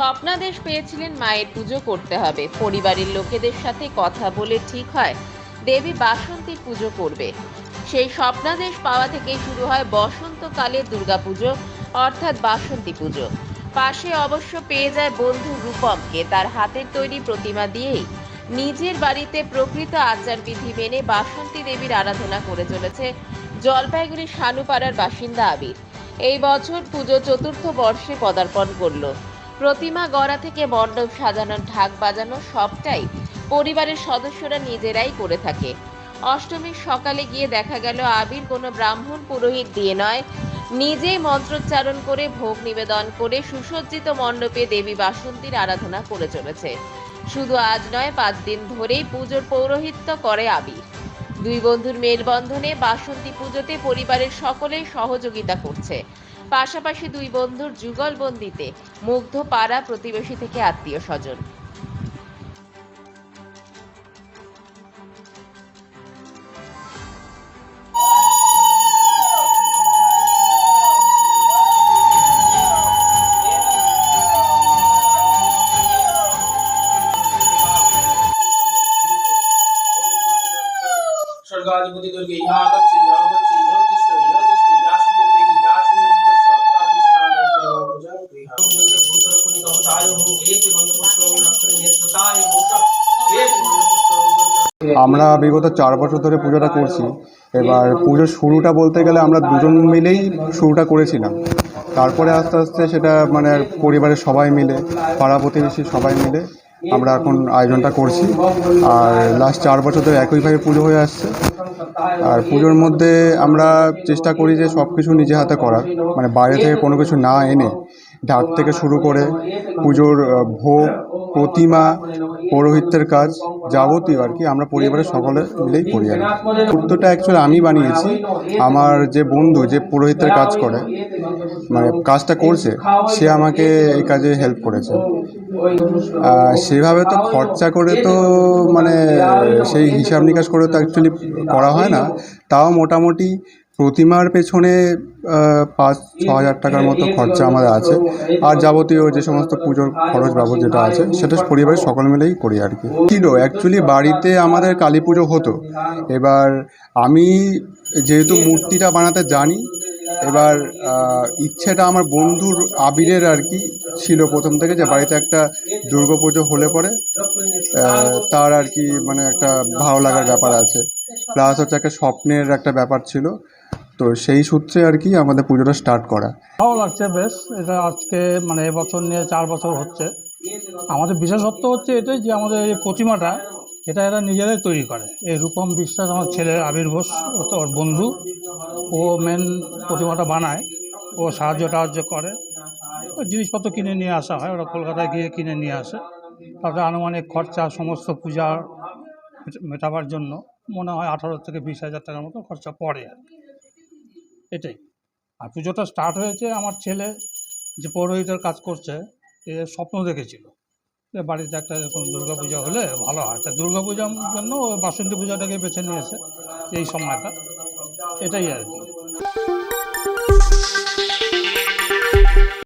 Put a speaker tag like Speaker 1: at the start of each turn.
Speaker 1: স্বপ্নাদেশ পেয়েছিলেন মায়ের পুজো করতে হবে। পরিবারের লোকেদের সাথে কথা বলে ঠিক হয়, দেবী বাসন্তী পুজো করবে। সেই স্বপ্নাদেশ পাওয়া থেকেই শুরু হয় বসন্তকালে দুর্গাপুজো, অর্থাৎ বাসন্তী পুজো। পাশে অবশ্য পেয়ে যায় বন্ধু রূপমকে, তার হাতের তৈরি প্রতিমা দিয়েই। নিজের বাড়িতে প্রকৃত আচার বিধি মেনে বাসন্তী দেবীর আরাধনা করে চলেছে জলপাইগুড়ি শানুপাড়ার বাসিন্দা আবির। এই বছর পুজো চতুর্থ বর্ষে পদার্পণ করল। প্রতিমা গড়া থেকে মণ্ডপ সাজানো ঢাক বাজানো সবটাই পরিবারের সদস্যরা নিজেরাই করে থাকে। অষ্টমীর সকালে গিয়ে দেখা গেল, আবির কোনো ব্রাহ্মণ পুরোহিত দিয়ে নয়। নিজেই মন্ত্রোচ্চারণ করে, ভোগ নিবেদন করে সুসজ্জিত মণ্ডপে দেবী বাসন্তীর আরাধনা করে চলেছে। শুধু আজ নয়, পাঁচ দিন ধরেই পুজোর পৌরোহিত্য করে আবির। দুই বন্ধুর মেলবন্ধনে বাসন্তী পুজোতে পরিবারের সকলেই সহযোগিতা করছে। পাশাপাশি দুই বন্ধুর যুগলবন্দিতে মুগ্ধ পাড়া প্রতিবেশী থেকে আত্মীয় স্বজন
Speaker 2: স্বর্গাধিপতি দুর্গে ইহা
Speaker 3: আমরা বিগত চার বছর ধরে পুজোটা করছি। এবার পুজোর শুরুটা বলতে গেলে আমরা দুজন মিলেই শুরুটা করেছিলাম। তারপরে আস্তে আস্তে সেটা মানে পরিবারের সবাই মিলে, পাড়া প্রতিবেশী সবাই মিলে আমরা এখন আয়োজনটা করছি। আর লাস্ট চার বছর ধরে একইভাবে পুজো হয়ে আসছে। আর পুজোর মধ্যে আমরা চেষ্টা করি যে সব কিছু নিজে হাতে করার। মানে বাইরে থেকে কোনো কিছু না এনে, ঢাক থেকে শুরু করে পুজোর ভোগ প্রতিমা পৌরোহিত্যের কাজ যাবতীয় আর কি আমরা পরিবারের সকলে মিলেই করি আর কি। কুর্তোটা অ্যাকচুয়ালি আমি বানিয়েছি। আমার যে বন্ধু, যে পুরোহিতের কাজ করে মানে কাজটা করছে, সে আমাকে এই কাজে হেল্প করেছে। সেভাবে তো খরচা করে তো মানে সেই হিসাব নিকাশ করে তো অ্যাকচুয়ালি করা হয় না। তাও মোটামুটি প্রতিমার পেছনে পাঁচ ছ হাজার টাকার মতো খরচা আমাদের আছে। আর যাবতীয় যে সমস্ত পুজোর খরচ বাবদ যেটা আছে সেটা পরিবারের সকল মিলেই করি আর কি। ছিল অ্যাকচুয়ালি বাড়িতে আমাদের কালী পুজো হতো। এবার আমি যেহেতু মূর্তিটা বানাতে জানি এবার ইচ্ছেটা আমার বন্ধুর আবিরের আর কি ছিল প্রথম থেকে যে বাড়িতে একটা দুর্গা পুজো হলে পরে তার আর কি মানে একটা ভালো লাগার ব্যাপার আছে। প্লাস হচ্ছে একটা স্বপ্নের একটা ব্যাপার ছিল। তো সেই সূত্রে আর কি আমাদের পুজোটা স্টার্ট করা।
Speaker 4: ভালো লাগছে বেশ। এটা আজকে মানে এবছর নিয়ে চার বছর হচ্ছে। আমাদের বিশেষত্ব হচ্ছে এটাই যে আমাদের এই প্রতিমাটা, এটা এরা নিজেরাই তৈরি করে। এই রূপম বিশ্বাস আমার ছেলে আবির ঘোষ ওর বন্ধু, ও মেন প্রতিমাটা বানায়। ও সাহায্য টাহায্য করে। জিনিসপত্র কিনে নিয়ে আসা হয়। ওরা কলকাতায় গিয়ে কিনে নিয়ে আসে। তারপরে আনুমানিক খরচা, সমস্ত পূজা মেটাবার জন্য। মনে হয় আঠারো থেকে বিশ হাজার টাকার মতো খরচা পড়ে আর। এটাই। আর পুজোটা স্টার্ট হয়েছে আমার ছেলে যে পৌরোহিতের কাজ করছে, এ স্বপ্ন দেখেছিল। যে বাড়িতে একটা এরকম দুর্গা পূজা হলে ভালো হয়। তা দুর্গা পূজার জন্য বাসন্তী পূজাটাকে বেছে নিয়েছে এই সময়টা। এটাই আর কি।